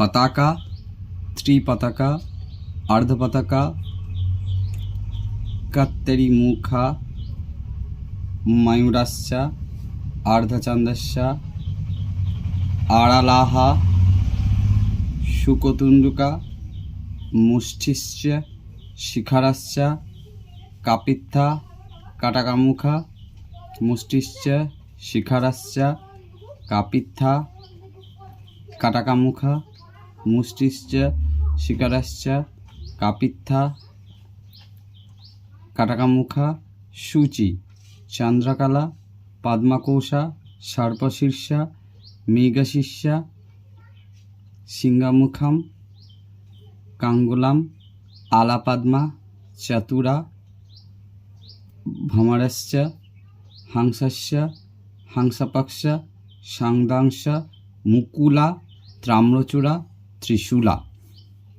পতাকা ত্রিপতাকা অর্ধপতাকা কত্তরি মুখা ময়ূরাশ্চ অর্ধচন্দস্য আড়ালাহ শুকতুণ্ডুকা মুষ্টিশ্চ শিখারাশ্চ কাপিথা কাটাকামুখা মুষ্টিশ্চ শিখারাশ্চ কাপিথা কাটাকামুখা মুষ্টিশ্চ, শিকারাশ্চ, কাপিত্থা, কাটাকামুখা, সূচি, চন্দ্রকলা, পদ্মকোষা, সর্পশীর্ষা মেঘশীর্ষা সিংহমুখম, কাঙ্গুলাম, আলাপদ্মা, চতুরা, ভ্রমরশ্চ হংসস্য হংসপক্ষ, সংদাংশ, মুকুলা, ত্রাম্রচূড়া ত্রিশূলা।